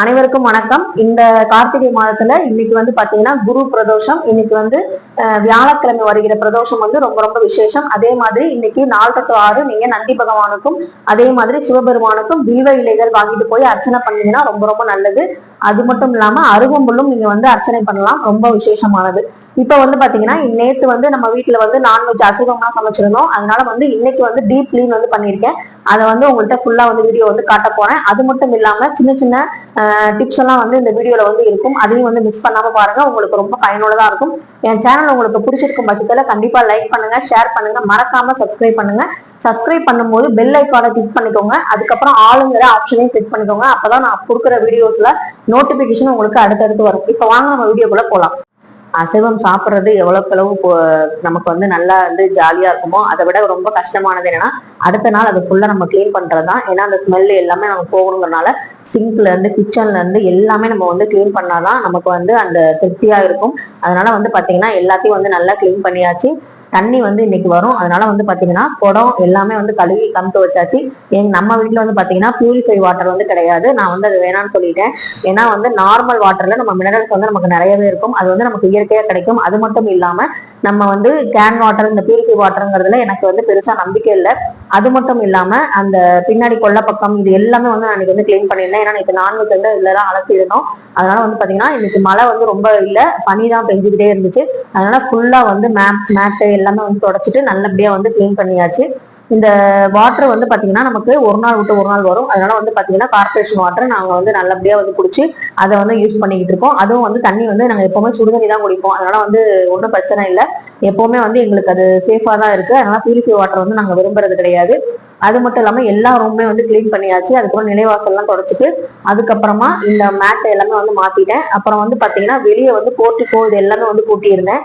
அனைவருக்கும் வணக்கம். இந்த கார்த்திகை மாதத்துல இன்னைக்கு வந்து பாத்தீங்கன்னா குரு பிரதோஷம். இன்னைக்கு வந்து வியாழக்கிழமை வருகிற பிரதோஷம் வந்து ரொம்ப ரொம்ப விசேஷம். அதே மாதிரி இன்னைக்கு நாலு டு ஆறு நீங்க நந்தி பகவானுக்கும் அதே மாதிரி சிவபெருமானுக்கும் வில்வ இலைகள் வாங்கிட்டு போய் அர்ச்சனை பண்ணீங்கன்னா ரொம்ப ரொம்ப நல்லது. அது மட்டும் இல்லாம அருகம்புல்லும் நீங்க வந்து அர்ச்சனை பண்ணலாம். ரொம்ப விசேஷமானது. இப்ப வந்து பாத்தீங்கன்னா நேத்து வந்து நம்ம வீட்டுல வந்து நான்வெஜ் அசைவம்லாம் சமைச்சிருந்தோம். அதனால வந்து இன்னைக்கு வந்து டீப் கிளீன் வந்து பண்ணியிருக்கேன். அதை வந்து உங்கள்கிட்ட ஃபுல்லா வந்து வீடியோ வந்து காட்ட போறேன். அது மட்டும் இல்லாம சின்ன சின்ன டிப்ஸ் எல்லாம் வந்து இந்த வீடியோல வந்து இருக்கும். அதையும் வந்து மிஸ் பண்ணாம பாருங்க. உங்களுக்கு ரொம்ப பயனுள்ளதா இருக்கும். என் சேனல் உங்களுக்கு பிடிச்சிருக்கும் பட்சத்துல கண்டிப்பா லைக் பண்ணுங்க ஷேர் பண்ணுங்க. மறக்காம சப்ஸ்கிரைப் பண்ணுங்க. சப்ஸ்கிரைப் பண்ணும்போது பெல் ஐக்கானை கிளிக் பண்ணிக்கோங்க. அதுக்கப்புறம் ஆளுங்கிற ஆப்ஷனையும் கிளிக் பண்ணிக்கோங்க. அப்பதான் நான் கொடுக்குற வீடியோஸ்ல நோட்டிபிகேஷன் உங்களுக்கு அடுத்தடுத்து வரும். இப்போ வாங்க நம்ம வீடியோக்குள்ள போகலாம் அசைவம் சாப்பிட்றது எவ்வளவுக்கு அளவு நமக்கு வந்து நல்லா வந்து ஜாலியா இருக்குமோ அதை விட ரொம்ப கஷ்டமானது என்னன்னா அடுத்த நாள் அது நம்ம க்ளீன் பண்றதுதான். ஏன்னா அந்த ஸ்மெல் எல்லாமே நம்ம போகணுங்கிறனால சிங்க்ல இருந்து கிச்சன்ல இருந்து எல்லாமே நம்ம வந்து க்ளீன் பண்ணாதான் நமக்கு வந்து அந்த திருப்தியா இருக்கும். அதனால வந்து பாத்தீங்கன்னா எல்லாத்தையும் வந்து நல்லா க்ளீன் பண்ணியாச்சு. தண்ணி வந்து இன்னைக்கு வரும். அதனால வந்து பாத்தீங்கன்னா குடம் எல்லாமே வந்து கழுவி கமுத்து வச்சாச்சு. எங்க நம்ம வீட்டுல வந்து பாத்தீங்கன்னா பியூரிஃபை வாட்டர் வந்து கிடையாது. நான் வந்து அது வேணாம்னு சொல்லிட்டேன். ஏன்னா வந்து நார்மல் வாட்டர்ல நம்ம மினரல்ஸ் வந்து நமக்கு நிறையவே இருக்கும். அது வந்து நமக்கு இயற்கையா கிடைக்கும். அது மட்டும் இல்லாம நம்ம வந்து கேன் வாட்டர் இந்த பியூரிஃபை வாட்டருங்கிறதுல எனக்கு வந்து பெருசா நம்பிக்கை இல்லை. அது மட்டும் இல்லாம அந்த பின்னாடி கொல்லை பக்கம் இது எல்லாமே வந்து நான் இன்னைக்கு வந்து கிளீன் பண்ணியிருந்தேன். ஏன்னா நேற்று நான்வெஜ் வந்து இதெல்லாம் அலசிடணும் அதனால வந்து பாத்தீங்கன்னா இன்னைக்கு மழை வந்து ரொம்ப இல்ல. பனி தான் பெஞ்சுக்கிட்டே இருந்துச்சு. அதனால ஃபுல்லா வந்து மேப் மேட்டு எல்லாமே வந்து தொடச்சிட்டு நல்லபடியா வந்து கிளீன் பண்ணியாச்சு. இந்த வாட்டர் வந்து பாத்தீங்கன்னா நமக்கு ஒரு நாள் விட்டு ஒரு நாள் வரும். அதனால வந்து பாத்தீங்கன்னா கார்பரேஷன் வாட்டர் நாங்க வந்து நல்லபடியா வந்து குடிச்சு அதை வந்து யூஸ் பண்ணிக்கிட்டு இருக்கோம். அதுவும் வந்து தண்ணி வந்து நாங்க எப்பவுமே சுடுதண்ணி தான் குடிப்போம். அதனால வந்து ஒன்றும் பிரச்சனை இல்லை. எப்பவுமே வந்து எங்களுக்கு அது சேஃபா தான் இருக்கு. அதனால பியூரிஃபை வாட்டர் வந்து நாங்க விரும்புறது கிடையாது. அது மட்டும் இல்லாம எல்லா ரூமுமே வந்து க்ளீன் பண்ணியாச்சு. அதுக்கப்புறம் நிலைவாசல்லாம் தொடச்சிட்டு அதுக்கப்புறமா இந்த மேட்டை எல்லாமே வந்து மாத்திட்டேன். அப்புறம் வந்து பாத்தீங்கன்னா வெளியே வந்து போர்ட்டிக்கோ இது எல்லாமே வந்து கூட்டியிருந்தேன்.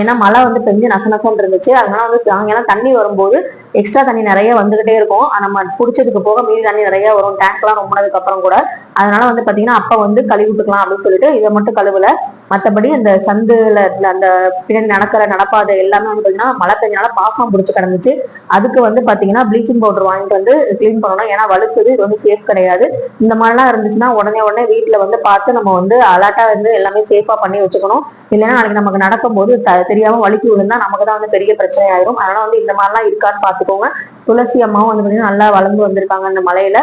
ஏன்னா மழை வந்து பெஞ்சு நச நசன்னு இருந்துச்சு. அதனால வந்து சாயங்காலம் தண்ணி வரும்போது எக்ஸ்ட்ரா தண்ணி நிறைய வந்துகிட்டே இருக்கும். நம்ம குடிச்சதுக்கு போக மீதி தண்ணி நிறைய வரும். டேங்க்லாம் ரொம்பினதுக்கு அப்புறம் கூட. அதனால வந்து பாத்தீங்கன்னா அப்ப வந்து கழுவி விட்டுக்கலாம் அப்படின்னு சொல்லிட்டு இதை மட்டும் கழுவுல. மற்றபடி அந்த சந்துல அந்த பின்னாடி நடக்கிற நடப்பாதை எல்லாமே வந்து பார்த்தீங்கன்னா மழை பெஞ்சனால பாசம் பிடிச்சி கிடந்துச்சு. அதுக்கு வந்து பார்த்தீங்கன்னா ப்ளீச்சிங் பவுடர் வாங்கிட்டு வந்து க்ளீன் பண்ணணும். ஏன்னா வலுக்குது இது வந்து சேஃப் கிடையாது. இந்த மாதிரிலாம் இருந்துச்சுன்னா உடனே உடனே வீட்டில் வந்து பார்த்து நம்ம வந்து அலர்ட்டாக வந்து எல்லாமே சேஃபாக பண்ணி வச்சுக்கணும். இல்லைன்னா நாளைக்கு நமக்கு நடக்கும்போது த- தெரியாமல் வழுக்கி விழுந்தா நமக்கு தான் வந்து பெரிய பிரச்சனை ஆயிரும். அதனால வந்து இந்த மாதிரிலாம் இருக்கான்னு பார்த்துக்கோங்க. துளசி அம்மாவும் வந்து பார்த்தீங்கன்னா நல்லா வளர்ந்து வந்திருக்காங்க அந்த மலையில.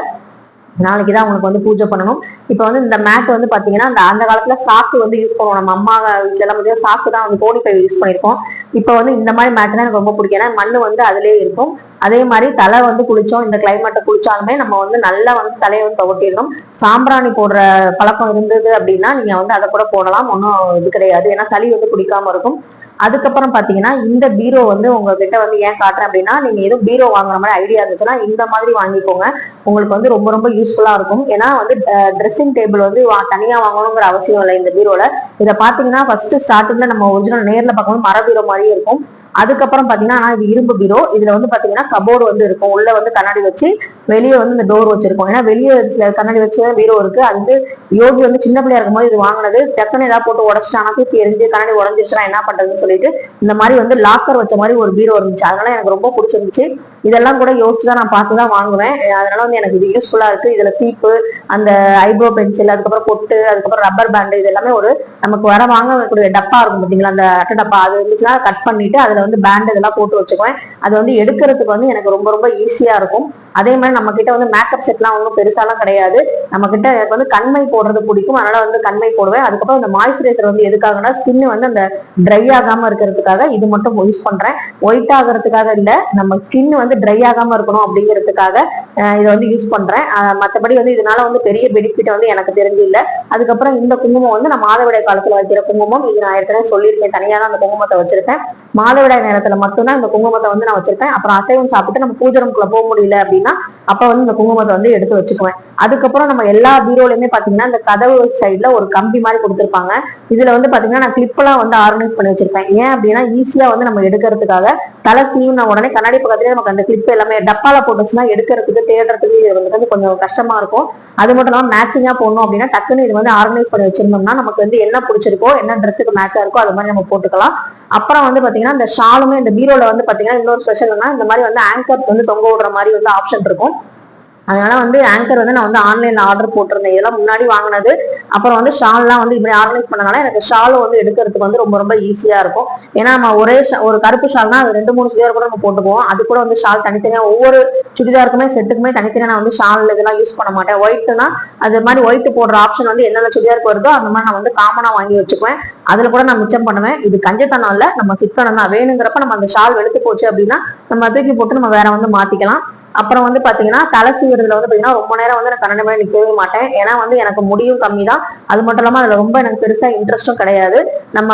நாளைக்கு தான் அவங்களுக்கு வந்து பூஜை பண்ணணும். இப்போ வந்து இந்த மேட் வந்து பார்த்தீங்கன்னா அந்த அந்த காலத்தில் சாக்கு வந்து யூஸ் பண்ணுவோம். நம்ம அம்மா வீட்டுல எல்லாம் பார்த்தீங்கன்னா சாக்கு தான் வந்து கோணி யூஸ் பண்ணியிருக்கோம். இப்போ வந்து இந்த மாதிரி மேட் தான் எனக்கு ரொம்ப பிடிக்கும். ஏன்னா மண் வந்து அதிலே இருக்கும். அதே மாதிரி தலை வந்து குளிச்சோம். இந்த கிளைமேட்டை குளிச்சாலுமே நம்ம வந்து நல்லா வந்து தலையை வந்து துவட்டிடணும் சாம்பிராணி போடுற பழக்கம் இருந்தது அப்படின்னா நீங்கள் வந்து அதை கூட போடலாம். ஒன்றும் இது கிடையாது. ஏன்னா சளி வந்து குடிக்காமல் இருக்கும். அதுக்கப்புறம் பாத்தீங்கன்னா இந்த பீரோ வந்து உங்ககிட்ட வந்து ஏன் காட்டுறேன் அப்படின்னா நீங்க எதுவும் பீரோ வாங்குற மாதிரி ஐடியா இருந்துச்சுன்னா இந்த மாதிரி வாங்கிக்கோங்க. உங்களுக்கு வந்து ரொம்ப ரொம்ப யூஸ்ஃபுல்லா இருக்கும். ஏன்னா வந்து ட்ரெஸ்ஸிங் டேபிள் வந்து தனியா வாங்கணுங்கிற அவசியம் இல்லை இந்த பீரோல. இதை பாத்தீங்கன்னா ஃபர்ஸ்ட் ஸ்டார்டிங்ல நம்ம ஒரிஜினல் நேர்ல பார்க்கும்போது மர பீரோ மாதிரியே இருக்கும். அதுக்கப்புறம் பாத்தீங்கன்னா ஆனா இது இரும்பு பீரோ. இதுல வந்து பாத்தீங்கன்னா கபோர்டு வந்து இருக்கும். உள்ள வந்து கண்ணாடி வச்சு வெளியே வந்து இந்த டோர் வச்சிருக்கோம். ஏன்னா வெளியே சில கண்ணாடி வச்ச பீரோ இருக்கு. அது வந்து யோகி வந்து சின்ன பிள்ளையா இருக்கும்போது இது வாங்கினது. டக்குன்னு ஏதாவது போட்டு உடச்சிட்டானா தூக்கி எரிஞ்சு கண்ணாடி உடஞ்சிருச்சுன்னா என்ன பண்றதுன்னு சொல்லிட்டு இந்த மாதிரி வந்து லாக்கர் வச்ச மாதிரி ஒரு பீரோ இருந்துச்சு. அதனால எனக்கு ரொம்ப பிடிச்சிருந்துச்சு. இதெல்லாம் கூட யோசிச்சு தான் நான் பார்த்து தான் வாங்குவேன். அதனால வந்து எனக்கு இது யூஸ்ஃபுல்லா இருக்கு. இதுல சீப்பு அந்த ஐப்ரோ பென்சில் அதுக்கப்புறம் பொட்டு அதுக்கப்புறம் ரப்பர் பேண்டு இது எல்லாமே ஒரு நமக்கு வர வாங்கக்கூடிய டப்பா இருக்கும் பாத்தீங்களா? அந்த அட்டை டப்பா. அது இருந்துச்சுன்னா கட் பண்ணிட்டு அதுல வந்து பேண்ட் இதெல்லாம் போட்டு வச்சுக்குவேன். அது வந்து எடுக்கிறதுக்கு வந்து எனக்கு ரொம்ப ரொம்ப ஈஸியா இருக்கும். அதே மாதிரி நம்ம கிட்ட வந்து மேக்கப் செட்லாம் ஒன்றும் பெருசாலாம் கிடையாது. நம்ம கிட்ட எனக்கு வந்து கண்மை போடுறது பிடிக்கும். அதனால வந்து கண்மை போடுவேன். அதுக்கப்புறம் இந்த மாய்ஸ்சரைசர் வந்து எதுக்காகனா ஸ்கின் வந்து அந்த ட்ரை ஆகாம இருக்கிறதுக்காக இது மட்டும் யூஸ் பண்றேன். ஒயிட் ஆகிறதுக்காக இல்லை நம்ம ஸ்கின் வந்து ட்ரை ஆகாம இருக்கணும் அப்படிங்கிறதுக்காக இதை வந்து யூஸ் பண்றேன். மற்றபடி வந்து இதனால வந்து பெரிய பெனிஃபிட் வந்து எனக்கு தெரிஞ்சு இல்லை அதுக்கப்புறம் இந்த குங்குமம் வந்து நான் மாதவிடாய் காலத்துல வைக்கிற குங்குமம். இது நான் ஏற்கனவே சொல்லியிருக்கேன். தனியா தான் அந்த குங்குமத்தை வச்சிருக்கேன். மாதவிடாய் நேரத்துல மட்டும்தான் இந்த குங்குமத்தை வந்து நான் வச்சிருக்கேன். அப்புறம் அசைவம் சாப்பிட்டு நம்ம பூஜை ரூம்குள்ள போக முடியல அப்படின்னு அப்ப வந்து இந்த குங்குமத்தை வந்து எடுத்து வச்சுக்குவேன். அதுக்கப்புறம் நம்ம எல்லா பீரோலயுமே பாத்தீங்கன்னா இந்த கதவு சைடுல ஒரு கம்பி மாதிரி கொடுத்திருப்பாங்க. இதுல வந்து பாத்தீங்கன்னா நான் கிளிப் எல்லாம் வந்து ஆர்கனைஸ் பண்ணி வச்சிருப்பேன். ஏன் அப்படின்னா ஈஸியா வந்து நம்ம எடுக்கிறதுக்காக தலை சீவுன உடனே கண்ணாடி பக்கத்துலயே நமக்கு அந்த கிளிப் எல்லாமே டப்பால போட்டுச்சுன்னா எடுக்கிறதுக்கு தேடுறதுக்கு இது வந்து வந்து கொஞ்சம் கஷ்டமா இருக்கும். அது மட்டும் இல்லாம மேட்சிங்கா போடணும் அப்படின்னா டக்குன்னு இது வந்து ஆர்கனைஸ் பண்ணி வச்சிருந்தோம்னா நமக்கு வந்து என்ன பிடிச்சிருக்கோ என்ன ட்ரெஸ்ஸுக்கு மேட்சா இருக்கோ அது மாதிரி நம்ம போட்டுக்கலாம். அப்புறம் வந்து பாத்தீங்கன்னா இந்த ஷாலுமே இந்த பீரோல வந்து பாத்தீங்கன்னா இன்னொரு ஸ்பெஷல்னா இந்த மாதிரி வந்து ஆங்கர் வந்து தொங்க விடுற மாதிரி வந்து ஆப்ஷன் இருக்கும். அதனால வந்து ஆங்கர் வந்து நான் வந்து ஆன்லைன்ல ஆர்டர் போட்டிருந்தேன். இதெல்லாம் முன்னாடி வாங்கினது. அப்புறம் வந்து ஷால்லாம் வந்து இப்படி ஆர்கனைஸ் பண்ணனால எனக்கு ஷால் வந்து எடுக்கிறதுக்கு வந்து ரொம்ப ரொம்ப ஈஸியா இருக்கும். ஏன்னா நம்ம ஒரே ஷா- ஒரு கருப்பு ஷால்னா அது ரெண்டு மூணு சுடிதார் கூட நம்ம போட்டுக்குவோம். அது கூட வந்து ஷால் தனித்தனியா ஒவ்வொரு சுடிதாருக்குமே செட்டுக்குமே தனித்தனியா நான் வந்து ஷால் இதெல்லாம் யூஸ் பண்ண மாட்டேன். ஒயிட்னா அது மாதிரி ஒயிட் போடுற ஆப்ஷன் வந்து என்னென்ன சுடிதாருக்கு வருதோ அந்த மாதிரி நான் வந்து காமனா வாங்கி வச்சுக்குவேன். அதுல கூட நான் மிச்சம் பண்ணுவேன். இது கஞ்சத்தனம் இல்ல. நம்ம சிக்கனம் தான். வேணுங்கிறப்ப நம்ம அந்த ஷால் வெளுத்து போச்சு அப்படின்னா நம்ம தூக்கி போட்டு நம்ம வேற வந்து மாத்திக்கலாம். அப்புறம் வந்து பாத்தீங்கன்னா தலை சீவுறதுல வந்து பாத்தீங்கன்னா ரொம்ப நேரம் வந்து நான் கண்ணாடி மேல நிற்கவே மாட்டேன். ஏன்னா வந்து எனக்கு முடியும் கம்மி தான் அது மட்டும் இல்லாம அதுல ரொம்ப எனக்கு பெருசா இன்ட்ரெஸ்டும் கிடையாது. நம்ம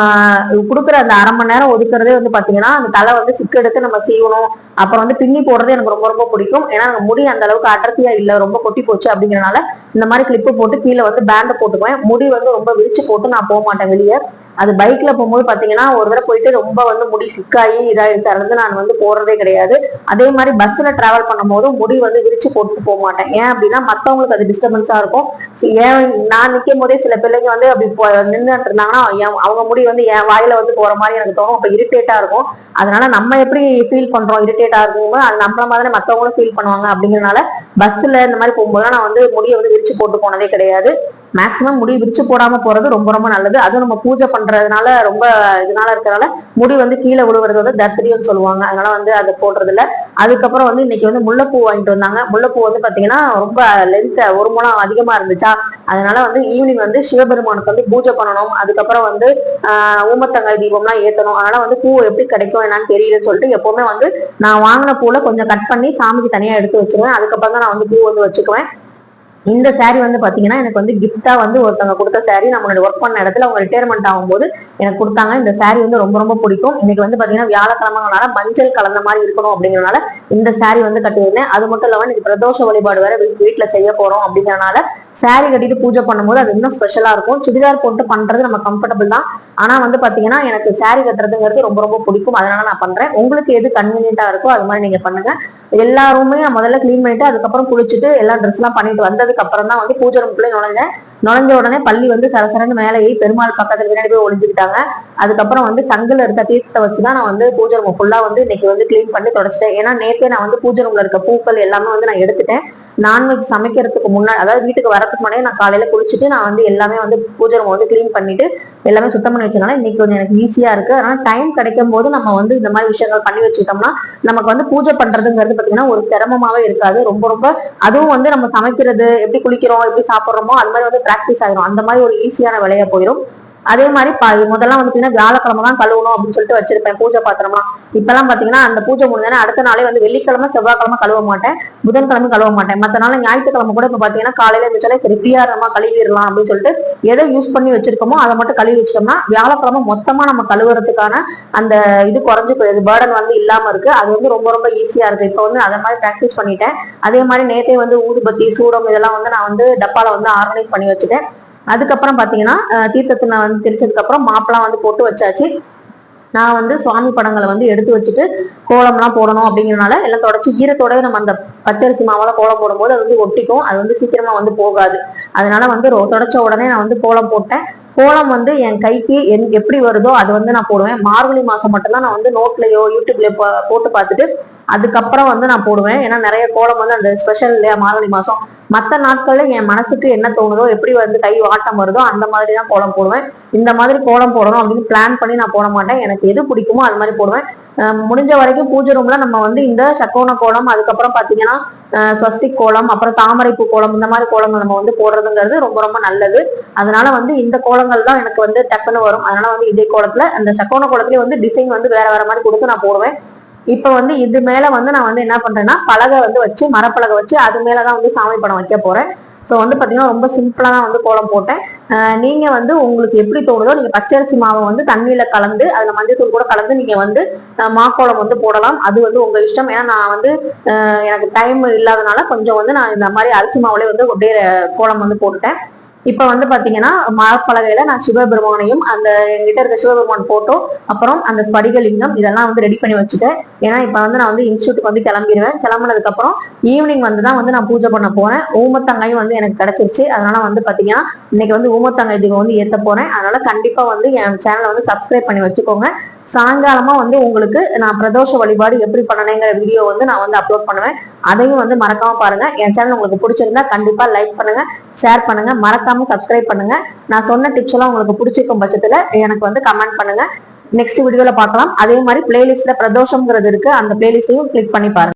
கொடுக்குற அந்த அரை மணி நேரம் ஒதுக்குறதே வந்து பாத்தீங்கன்னா அந்த தலை வந்து சிக்கு எடுத்து நம்ம சீவணும். அப்புறம் வந்து பின்னி போடுறது எனக்கு ரொம்ப ரொம்ப பிடிக்கும். ஏன்னா எனக்கு முடி அந்த அளவுக்கு அடர்த்தியா இல்ல ரொம்ப கொட்டி போச்சு அப்படிங்கறனால இந்த மாதிரி கிளிப்பு போட்டு கீழே வந்து பேண்ட் போட்டுக்குவேன். முடி வந்து ரொம்ப விரிச்சு போட்டு நான் போக மாட்டேன் வெளியே. அது பைக்ல போகும்போது பாத்தீங்கன்னா ஒரு தடவை போயிட்டு ரொம்ப வந்து முடி சிக்காயி இதாயிடுச்சு அது நான் வந்து போடுறதே கிடையாது. அதே மாதிரி பஸ்ல டிராவல் பண்ணும்போது முடி வந்து விரிச்சு போட்டு போக மாட்டேன். ஏன் அப்படின்னா மத்தவங்களுக்கு அது டிஸ்டர்பன்ஸா இருக்கும். ஏன் நான் நிக்கும் போதே சில பிள்ளைங்க வந்து அப்படி நின்றுட்டு இருந்தாங்கன்னா என் அவங்க முடி வந்து என் வாயில வந்து போற மாதிரி எனக்கு தோணும். அப்ப இரிட்டேட்டா இருக்கும். அதனால நம்ம எப்படி ஃபீல் பண்றோம்? இரிட்டேட்டா இருக்கும்போது அது நம்மள மாதிரி மத்தவங்களும் ஃபீல் பண்ணுவாங்க அப்படிங்கறனால பஸ்ல இந்த மாதிரி போகும்போது நான் வந்து முடியை வந்து விரிச்சு போட்டு போனதே கிடையாது. மேக்சிமம் முடி விரிச்சு போடாம போறது ரொம்ப ரொம்ப நல்லது. அதுவும் நம்ம பூஜை பண்றதுனால ரொம்ப இதனால இருக்கிறதுனால முடி வந்து கீழே விழுவுறது வந்து தர்த்திரியம்னு சொல்லுவாங்க. அதனால வந்து அதை போடுறது இல்ல அதுக்கப்புறம் வந்து இன்னைக்கு வந்து முல்லைப்பூ வாங்கிட்டு வந்தாங்க. முல்லைப்பூ வந்து பாத்தீங்கன்னா ரொம்ப லென்த் ஒரு முழம் அதிகமா இருந்துச்சா? அதனால வந்து ஈவினிங் வந்து சிவபெருமானுக்கு வந்து பூஜை பண்ணணும். அதுக்கப்புறம் வந்து ஆஹ் ஊமத்தங்காய் தீபம்லாம் ஏத்தணும். அதனால வந்து பூ எப்படி கிடைக்கும் என்னன்னு தெரியலன்னு சொல்லிட்டு எப்பவுமே வந்து நான் வாங்கின பூல கொஞ்சம் கட் பண்ணி சாமிக்கு தனியா எடுத்து வச்சிருவேன். அதுக்கப்புறம் தான் நான் வந்து பூ வந்து வச்சுக்குவேன். இந்த saree வந்து பாத்தீங்கன்னா எனக்கு வந்து gift-ஆ வந்து ஒருத்தவங்க கொடுத்த saree நம்மளோட ஒர்க் பண்ண இடத்துல அவங்க ரிட்டையர்மெண்ட் ஆகும்போது எனக்கு கொடுத்தாங்க. இந்த saree வந்து ரொம்ப ரொம்ப பிடிக்கும். இன்னைக்கு வந்து பாத்தீங்கன்னா வியாழக்கிழமைனால மஞ்சள் கலந்த மாதிரி இருக்கணும் அப்படிங்கறதுனால இந்த saree வந்து கட்டியிருந்தேன். அது மட்டும் இல்லாம இன்னைக்கு பிரதோஷ வழிபாடு வேற வீட்டில் வீட்டுல செய்ய போறோம் அப்படிங்கறனால சாரி கட்டிட்டு பூஜை பண்ணும்போது அது இன்னும் ஸ்பெஷலா இருக்கும். சுடிதார் போட்டு பண்றது நம்ம கம்ஃபர்டபுள் தான். ஆனா வந்து பாத்தீங்கன்னா எனக்கு சாரி கட்டுறதுங்கிறது ரொம்ப ரொம்ப பிடிக்கும். அதனால நான் பண்றேன். உங்களுக்கு எது கன்வீனியன்ட்டா இருக்கோ அது மாதிரி நீங்க பண்ணுங்க. எல்லாருமே நான் முதல்ல க்ளீன் பண்ணிட்டு அதுக்கப்புறம் குளிச்சுட்டு எல்லா ட்ரெஸ் எல்லாம் பண்ணிட்டு வந்ததுக்கு அப்புறம் தான் வந்து பூஜை ரூம்குள்ளே நுழைஞ்சேன். நுழைஞ்ச உடனே பள்ளி வந்து சரசரன்னு மேலே ஏறி பெருமாள் பக்கத்துல பின்னாடி போய் ஒளிஞ்சுக்கிட்டாங்க. அதுக்கப்புறம் வந்து சங்கில் இருக்க தீர்த்தத்தை வச்சுதான் நான் வந்து பூஜை ரூம் ஃபுல்லா வந்து இன்னைக்கு வந்து க்ளீன் பண்ணி தொடச்சிட்டேன். ஏன்னா நேத்தே நான் வந்து பூஜை ரூம்ல இருக்க பூக்கள் எல்லாமே வந்து நான் எடுத்துட்டேன். நான்வெஜ் சமைக்கிறதுக்கு முன்னாடி அதாவது வீட்டுக்கு வரதுக்கு முன்னாடி நான் காலையில குளிச்சுட்டு நான் வந்து எல்லாமே வந்து பூஜை ரூம் வந்து கிளீன் பண்ணிட்டு எல்லாமே சுத்தம் பண்ணி வச்சதுனால இன்னைக்கு கொஞ்சம் எனக்கு ஈஸியா இருக்கு. அதனால டைம் கிடைக்கும் போது நம்ம வந்து இந்த மாதிரி விஷயங்கள் பண்ணி வச்சுக்கிட்டோம்னா நமக்கு வந்து பூஜை பண்றதுங்கிறது பாத்தீங்கன்னா ஒரு சிரமமாவே இருக்காது. ரொம்ப ரொம்ப அதுவும் வந்து நம்ம சமைக்கிறது எப்படி குளிக்கிறோம் எப்படி சாப்பிட்றோமோ அது மாதிரி வந்து பிராக்டிஸ் ஆயிரும். அந்த மாதிரி ஒரு ஈஸியான வேலையா போயிடும் அதே மாதிரி முதல்லாம் முதல்ல வந்து பார்த்தீங்கன்னா வியாழக்கிழமை தான் கழுவணும் அப்படின்னு சொல்லிட்டு வச்சிருப்பேன் பூஜை பாத்திரமா. இப்பெல்லாம் பார்த்தீங்கன்னா அந்த பூஜை முடிஞ்சோன்னா அடுத்த நாளே வந்து வெள்ளிக்கிழமை செவ்வாய்க்கிழமை கழுவ மாட்டேன். புதன்கிழமை கழுவ மாட்டேன். மற்ற நாள் ஞாயிற்றுக்கிழமை கூட இப்போ பார்த்தீங்கன்னா காலையில இருந்துச்சாலே சரி ஃப்ரீயா நம்ம கழுவிடலாம் அப்படின்னு சொல்லிட்டு எதை யூஸ் பண்ணி வச்சிருக்கோமோ அதை மட்டும் கழுவி வச்சிட்டோம்னா வியாழக்கிழமை மொத்தமா நம்ம கழுவுறதுக்கான அந்த இது குறைஞ்சு போயிடுது பேர்டன் வந்து இல்லாம இருக்கு. அது வந்து ரொம்ப ரொம்ப ஈஸியா இருக்கு. இப்போ வந்து அதை மாதிரி ப்ராக்டிஸ் பண்ணிட்டேன். அதே மாதிரி நேத்தே வந்து ஊதுபத்தி சூடம் இதெல்லாம் வந்து நான் வந்து டப்பால வந்து ஆர்கனைஸ் பண்ணி வச்சுட்டேன். அதுக்கப்புறம் பார்த்தீங்கன்னா அஹ் தீர்த்தத்தை நான் வந்து தெளிச்சதுக்கு அப்புறம் மாப்பிளம் வந்து போட்டு வச்சாச்சு. நான் வந்து சுவாமி படங்களை வந்து எடுத்து வச்சுட்டு கோலம்லாம் போடணும் அப்படிங்கிறனால எல்லாம் தொடச்சி ஈரத்தோடவே நம்ம அந்த பச்சரிசி மாவுல கோலம் போடும்போது அது வந்து ஒட்டிக்கும். அது வந்து சீக்கிரமா வந்து போகாது. அதனால வந்து ரொ- தொடச்ச உடனே நான் வந்து கோலம் போட்டேன். கோலம் வந்து என் கைக்கு என் எப்படி வருதோ அது வந்து நான் போடுவேன். மார்கழி மாசம் மட்டும்தான் நான் வந்து நோட்லயோ யூடியூப்லயோ போட்டு பார்த்துட்டு அதுக்கப்புறம் வந்து நான் போடுவேன். ஏன்னா நிறைய கோலம் வந்து அந்த ஸ்பெஷல் இல்லையா மார்கழி மாசம். மற்ற நாட்கள்ல என் மனசுக்கு என்ன தோணுதோ எப்படி வந்து கை வாட்டம் வருதோ அந்த மாதிரி தான் கோலம் போடுவேன். இந்த மாதிரி கோலம் போடணும் அப்படின்னு பிளான் பண்ணி நான் போட மாட்டேன். எனக்கு எது பிடிக்குமோ அது மாதிரி போடுவேன். முடிஞ்ச வரைக்கும் பூஜை ரூம்ல நம்ம வந்து இந்த சக்கோண கோலம் அதுக்கப்புறம் பாத்தீங்கன்னா ஸ்வஸ்திக் கோலம் அப்புறம் தாமரைப்பூ கோலம் இந்த மாதிரி கோலங்கள் நம்ம வந்து போடுறதுங்கிறது ரொம்ப ரொம்ப நல்லது. அதனால வந்து இந்த கோலங்கள் தான் எனக்கு வந்து டக்குன்னு வரும். அதனால வந்து இதே கோலத்துல அந்த சக்கோண கோலத்துலயே வந்து டிசைன் வந்து வேற வேற மாதிரி கொடுத்து நான் போடுவேன். இப்ப வந்து இது மேல வந்து நான் வந்து என்ன பண்றேன்னா பலகை வந்து வச்சு மரப்பலகை வச்சு அது மேலதான் வந்து சாமி படம் வைக்க போறேன். ஸோ வந்து பார்த்தீங்கன்னா ரொம்ப சிம்பிளாக தான் வந்து கோலம் போட்டேன். நீங்கள் வந்து உங்களுக்கு எப்படி தோணுதோ நீங்கள் பச்சரிசி மாவை வந்து தண்ணியில் கலந்து அதில் மஞ்சள் கூட கலந்து நீங்கள் வந்து அஹ் மாக்கோலம் வந்து போடலாம். அது வந்து உங்கள் இஷ்டம். ஏன்னா நான் வந்து எனக்கு டைம் இல்லாதனால கொஞ்சம் வந்து நான் இந்த மாதிரி அரிசி மாவுலேயே வந்து அப்படியே கோலம் வந்து போட்டுட்டேன். இப்ப வந்து பாத்தீங்கன்னா மரப்பலகையில நான் சிவபெருமானையும் அந்த எங்கிட்ட இருக்க சிவபெருமான் போட்டோ அப்புறம் அந்த ஸ்படிகலிங்கம் இதெல்லாம் வந்து ரெடி பண்ணி வச்சுட்டேன். ஏன்னா இப்ப வந்து நான் வந்து இன்ஸ்டியூட்டுக்கு வந்து கிளம்பிடுவேன் கிளம்புனதுக்கு அப்புறம் ஈவினிங் வந்து தான் வந்து நான் பூஜை பண்ண போறேன். ஊமத்தங்காயும் வந்து எனக்கு கிடைச்சிருச்சு. அதனால வந்து பாத்தீங்கன்னா இன்னைக்கு வந்து ஊமத்தங்காய் தீபம் வந்து ஏத்த போறேன். அதனால கண்டிப்பா வந்து என் சேனலை வந்து சப்ஸ்கிரைப் பண்ணி வச்சுக்கோங்க. சாயங்காலமா வந்து உங்களுக்கு நான் பிரதோஷ வழிபாடு எப்படி பண்ணணுங்கிற வீடியோ வந்து நான் வந்து அப்லோட் பண்ணுவேன். அதையும் வந்து மறக்காம பாருங்க. என் சேனல் உங்களுக்கு பிடிச்சிருந்தா கண்டிப்பா லைக் பண்ணுங்க ஷேர் பண்ணுங்க மறக்காம சப்ஸ்கிரைப் பண்ணுங்க. நான் சொன்ன டிப்ஸ் எல்லாம் உங்களுக்கு பிடிச்சிருக்கும் பட்சத்துல எனக்கு வந்து கமெண்ட் பண்ணுங்க. நெக்ஸ்ட் வீடியோல பார்க்கலாம். அதே மாதிரி பிளேலிஸ்ட்ல பிரதோஷம்ங்கிறது இருக்கு. அந்த பிளேலிஸ்டையும் கிளிக் பண்ணி பாருங்க.